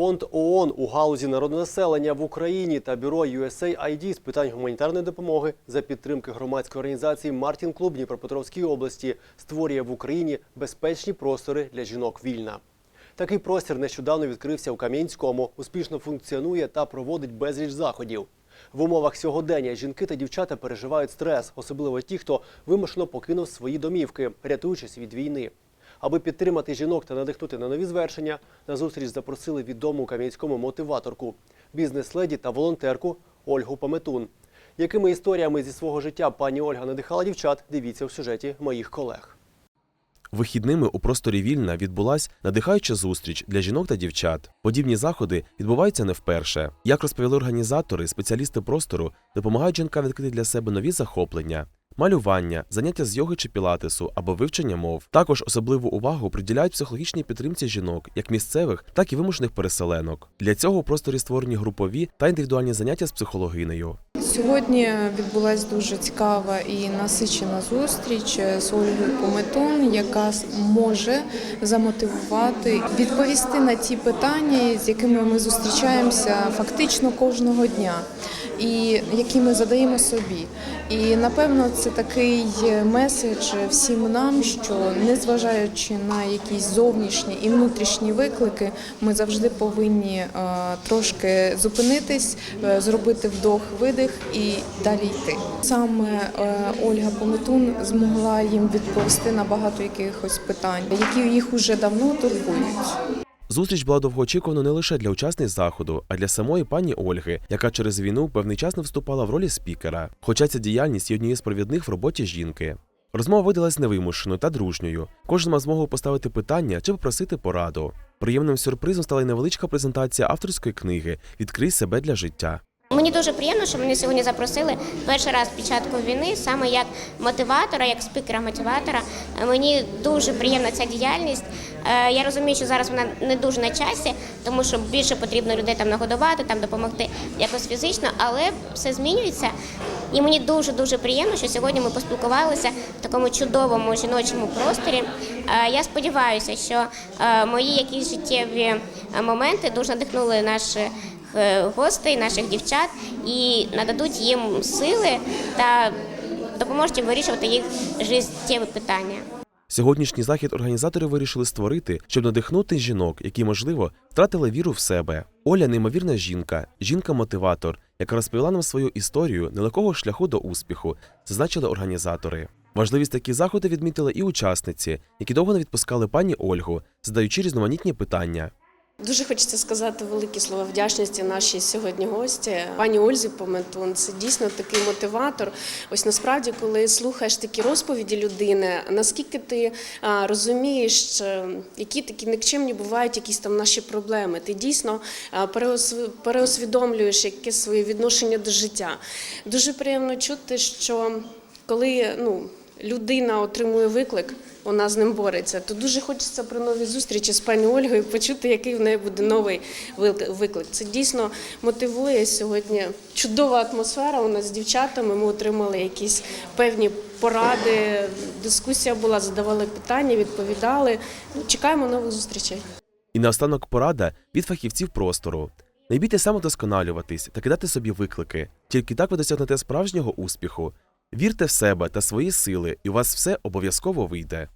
фонд ООН у галузі народонаселення в Україні та бюро USAID з питань гуманітарної допомоги за підтримки громадської організації Мартін Клуб Дніпропетровської області створює в Україні безпечні простори для жінок вільна. Такий простір нещодавно відкрився у Кам'янському, успішно функціонує та проводить безліч заходів. В умовах сьогодення жінки та дівчата переживають стрес, особливо ті, хто вимушено покинув свої домівки, рятуючись від війни. Аби підтримати жінок та надихнути на нові звершення, на зустріч запросили відому кам'янському мотиваторку, бізнес-леді та волонтерку Ольгу Пометун. Якими історіями зі свого життя пані Ольга надихала дівчат, дивіться в сюжеті моїх колег. Вихідними у просторі вільна відбулась надихаюча зустріч для жінок та дівчат. Подібні заходи відбуваються не вперше. Як розповіли організатори, спеціалісти простору допомагають жінкам відкрити для себе нові захоплення. Малювання, заняття з йоги чи пілатесу або вивчення мов. Також особливу увагу приділяють психологічній підтримці жінок, як місцевих, так і вимушених переселенок. Для цього у просторі створені групові та індивідуальні заняття з психологинею. Сьогодні відбулася дуже цікава і насичена зустріч з Ольгою Пометун, яка може замотивувати, відповісти на ті питання, з якими ми зустрічаємося фактично кожного дня, і які ми задаємо собі. І напевно це такий меседж всім нам, що незважаючи на якісь зовнішні і внутрішні виклики, ми завжди повинні е, трошки зупинитись, е, зробити вдох-видих і далі йти. Саме е, Ольга Пометун змогла їм відповісти на багато якихось питань, які їх уже давно турбують. Зустріч була довгоочікувана не лише для учасниць заходу, а для самої пані Ольги, яка через війну певний час не вступала в ролі спікера. Хоча ця діяльність є однією з провідних в роботі жінки. Розмова видалась невимушеною та дружньою. Кожен мав змогу поставити питання чи попросити пораду. Приємним сюрпризом стала й невеличка презентація авторської книги Відкрий себе для життя. Мені дуже приємно, що мене сьогодні запросили перший раз під початку війни, саме як мотиватора, як спікера-мотиватора. Мені дуже приємна ця діяльність. Е, Я розумію, що зараз вона не дуже на часі, тому що більше потрібно людей там нагодувати, там допомогти якось фізично, але все змінюється. І мені дуже дуже приємно, що сьогодні ми поспілкувалися в такому чудовому жіночому просторі. Е, Я сподіваюся, що е, мої якісь життєві моменти дуже надихнули наші е, гостей, наших дівчат і нададуть їм сили та допоможуть їм вирішувати їх життєві питання. Сьогоднішній захід організатори вирішили створити, щоб надихнути жінок, які, можливо, втратили віру в себе. Оля неймовірна жінка, жінка-мотиватор, яка розповіла нам свою історію нелегкого шляху до успіху, зазначили організатори. Важливість такі заходи відмітили і учасниці, які довго не відпускали пані Ольгу, задаючи різноманітні питання. Дуже хочеться сказати великі слова вдячності нашій сьогодні гості. Пані Ользі Пометун. Це дійсно такий мотиватор. Ось насправді, коли слухаєш такі розповіді людини, наскільки ти розумієш, е, які такі нікчемні бувають якісь там наші проблеми. Ти дійсно переосвідомлюєш якесь своє відношення до життя. Дуже приємно чути, що коли ну, людина отримує виклик. Вона з ним бореться. То дуже хочеться при новій зустрічі з пані Ольгою почути, який в неї буде новий виклик. Це дійсно мотивує сьогодні. Чудова атмосфера у нас з дівчатами. Ми отримали якісь певні поради. Дискусія була, задавали питання, відповідали. Ну, Чекаємо нових зустрічей. І наостанок порада від фахівців простору. Не бійте самодосконалюватись та кидати собі виклики. Тільки так ви досягнете справжнього успіху. Вірте в себе та свої сили, і у вас все обов'язково вийде.